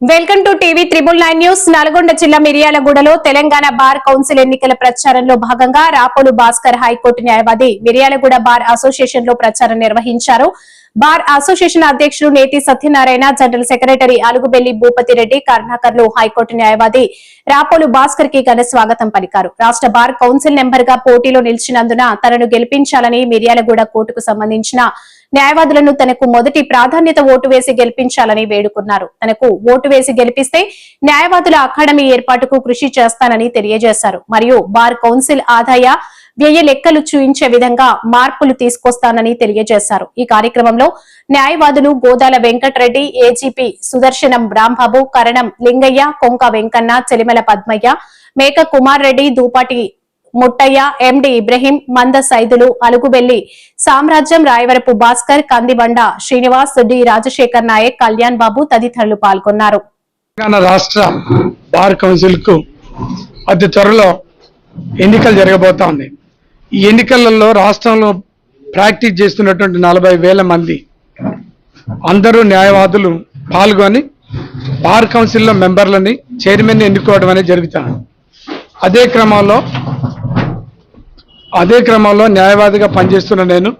Welcome to TV triple nine news. Nalgonda జిల్లా మిర్యాలగూడలో Telangana bar council ఎన్నికల ప్రచారంలో భాగంగా రాపోలు భాస్కర్ హైకోర్టు న్యాయవాది మిర్యాలగూడ బార్ అసోసియేషన్లో ప్రచారం నిర్వహించారు. బార్ అసోసియేషన్ అధ్యక్షుడు నేతి సత్యనారాయణ జనరల్ సెక్రటరీ అలుగుబెల్లి భూపతి రెడ్డి కర్ణాకర్లు హైకోర్టు న్యాయవాది రాపోలు భాస్కర్కి ఘన స్వాగతం పలికారు. రాష్ట్ర బార్ కౌన్సిల్ నెంబర్గా పోటీలో నిలిచినందున తనను గెలిపించాలని మిర్యాలగూడ కోర్టుకు సంబంధించిన న్యాయవాదులను తనకు మొదటి ప్రాధాన్యత ఓటు వేసి గెలిపించాలని వేడుకున్నారు. తనకు ఓటు వేసి గెలిపిస్తే న్యాయవాదుల అకాడమీ ఏర్పాటుకు కృషి చేస్తానని తెలియజేశారు. మరియు బార్ కౌన్సిల్ ఆదాయ వ్యయ లెక్కలు చూయించే విధంగా మార్పులు తీసుకొస్తానని తెలియజేశారు. ఈ కార్యక్రమంలో న్యాయవాదులు గోదాల వెంకటరెడ్డి ఏజీపీ సుదర్శనం రాంబాబు కరణం లింగయ్య కొంక వెంకన్న చెలిమల పద్మయ్య మేక కుమార్ రెడ్డి దూపాటి ముట్టయ్య ఎండి ఇబ్రహీం మంద సైదులు అలుగుబెల్లి సామ్రాజ్యం రాయవరపు భాస్కర్ కందిబండ శ్రీనివాస్ డి రాజశేఖర్ నాయక్ కళ్యాణ్ బాబు తదితరులు పాల్గొన్నారు. తెలంగాణ రాష్ట్ర బార్ కౌన్సిల్కు అతి త్వరలో ఎన్నికలు జరగబోతా ఉంది ఈ ఎన్నికలలో రాష్ట్రంలో ప్రాక్టీస్ చేస్తున్నటువంటి నలభై వేల మంది అందరూ న్యాయవాదులు పాల్గొని బార్ కౌన్సిల్లో మెంబర్లని చైర్మన్ ఎన్నుకోవడం అనేది జరుగుతుంది. అదే క్రమంలో అదే క్రమంలో న్యాయవాదిగా పనిచేస్తున్న నేను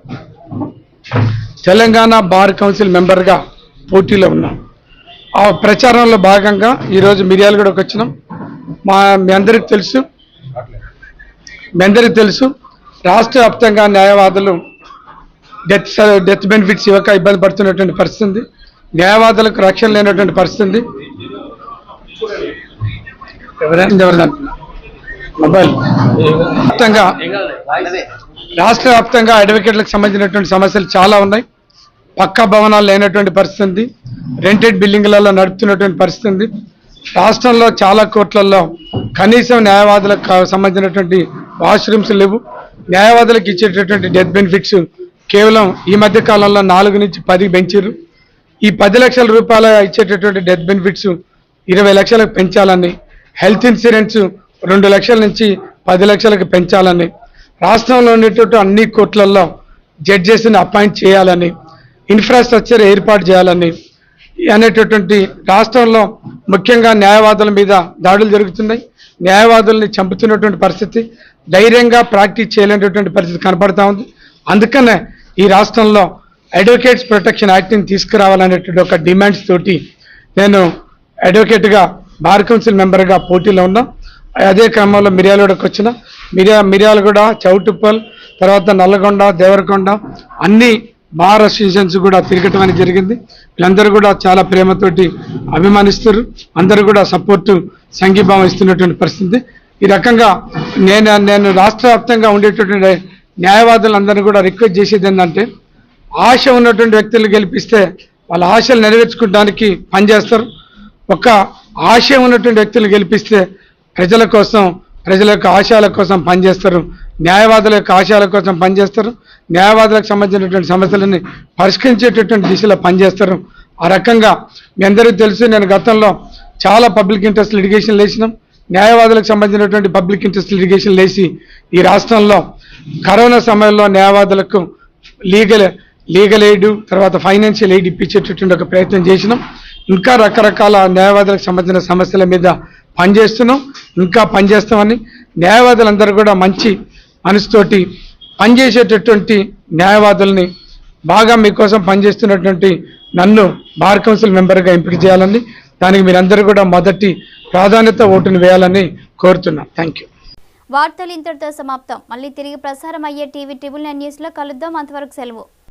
తెలంగాణ బార్ కౌన్సిల్ మెంబర్గా పోటీలో ఉన్నాను ఆ ప్రచారంలో భాగంగా ఈరోజు మిర్యాలగూడకు వచ్చినాం. మా మీ అందరికి తెలుసు. మీ అందరికి తెలుసు. రాష్ట్ర వ్యాప్తంగా న్యాయవాదులు డెత్ డెత్ బెనిఫిట్స్ ఇవ్వక ఇబ్బంది పడుతున్నటువంటి పరిస్థితి న్యాయవాదులకు రక్షణ లేనటువంటి పరిస్థితి ఎవరైనా ఎవరైనా రూపాయలు రాష్ట్ర వ్యాప్తంగా అడ్వకేట్లకు సంబంధించినటువంటి సమస్యలు చాలా ఉన్నాయి. పక్కా భవనాలు లేనటువంటి పరిస్థితి ఉంది. రెంటెడ్ బిల్డింగ్లలో నడుపుతున్నటువంటి పరిస్థితి ఉంది. రాష్ట్రంలో చాలా కోట్లలో కనీసం న్యాయవాదులకు సంబంధించినటువంటి వాష్రూమ్స్ లేవు. న్యాయవాదులకు ఇచ్చేటటువంటి డెత్ బెనిఫిట్స్ కేవలం ఈ మధ్య కాలంలో నాలుగు నుంచి పది పెంచారు ఈ పది లక్షల రూపాయల ఇచ్చేటటువంటి డెత్ బెనిఫిట్స్ ఇరవై లక్షలకు పెంచాలని హెల్త్ ఇన్సూరెన్స్ రెండు లక్షల నుంచి పది లక్షలకు పెంచాలని. రాష్ట్రంలో ఉండేటటువంటి అన్ని కోర్టులలో జడ్జెస్ని అపాయింట్ చేయాలని ఇన్ఫ్రాస్ట్రక్చర్ ఏర్పాటు చేయాలని అనేటటువంటి రాష్ట్రంలో ముఖ్యంగా న్యాయవాదుల మీద దాడులు జరుగుతున్నాయి. న్యాయవాదుల్ని చంపుతున్నటువంటి పరిస్థితి ధైర్యంగా ప్రాక్టీస్ చేయలేనటువంటి పరిస్థితి కనపడతా ఉంది. అందుకనే ఈ రాష్ట్రంలో అడ్వకేట్స్ ప్రొటెక్షన్ యాక్ట్ని తీసుకురావాలనేటువంటి ఒక డిమాండ్స్ తోటి నేను అడ్వకేట్గా బార్ కౌన్సిల్ మెంబర్గా పోటీలో ఉన్నా. అదే క్రమంలో మిర్యాలగూడకు వచ్చిన మిర్యా మిర్యాలగూడ చౌటుప్పల్ తర్వాత నల్లగొండ దేవరకొండ అన్ని బార్ అసోసియేషన్స్ కూడా తిరగటం అనేది జరిగింది. వీళ్ళందరూ కూడా చాలా ప్రేమతోటి అభిమానిస్తారు అందరూ కూడా సపోర్టు సంఘీభావం ఇస్తున్నటువంటి పరిస్థితి. ఈ రకంగా నేను నేను రాష్ట్ర వ్యాప్తంగా ఉండేటటువంటి న్యాయవాదులందరినీ కూడా రిక్వెస్ట్ చేసేది ఏంటంటే ఆశ ఉన్నటువంటి వ్యక్తులు గెలిపిస్తే వాళ్ళ ఆశలు నెరవేర్చుకోవడానికి పనిచేస్తారు. ఒక ఆశయం ఉన్నటువంటి వ్యక్తులు గెలిపిస్తే ప్రజల కోసం ప్రజల యొక్క ఆశయాల కోసం పనిచేస్తారు. న్యాయవాదుల యొక్క ఆశయాల కోసం పనిచేస్తారు. న్యాయవాదులకు సంబంధించినటువంటి సమస్యలని పరిష్కరించేటటువంటి దిశలో పనిచేస్తారు. ఆ రకంగా మీ అందరికీ తెలుసు నేను గతంలో చాలా పబ్లిక్ ఇంట్రెస్ట్ లిటిగేషన్ లేచినాం. న్యాయవాదులకు సంబంధించినటువంటి పబ్లిక్ ఇంట్రెస్ట్ లిటిగేషన్ లేచి ఈ రాష్ట్రంలో కరోనా సమయంలో న్యాయవాదులకు లీగల్ లీగల్ ఎయిడ్ తర్వాత ఫైనాన్షియల్ ఎయిడ్ ఇప్పించేటటువంటి ఒక ప్రయత్నం చేసినాం. ఇంకా రకరకాల న్యాయవాదులకు సంబంధించిన సమస్యల మీద పనిచేస్తున్నాం ఇంకా పనిచేస్తామని న్యాయవాదులందరూ కూడా మంచి మనసుతోటి పనిచేసేటటువంటి న్యాయవాదుల్ని బాగా మీకోసం పనిచేస్తున్నటువంటి నన్ను బార్ కౌన్సిల్ మెంబర్గా ఎంపిక చేయాలని దానికి మీరందరూ కూడా మొదటి ప్రాధాన్యత ఓటును వేయాలని కోరుతున్నాం. Thank you. వార్తలు ఇంతటితో సమాప్తం. మళ్ళీ తిరిగి ప్రసారం అయ్యే టీవీ ట్రిబుల్ నైన్ న్యూస్లో కలుద్దాం. అంతవరకు సెలవు.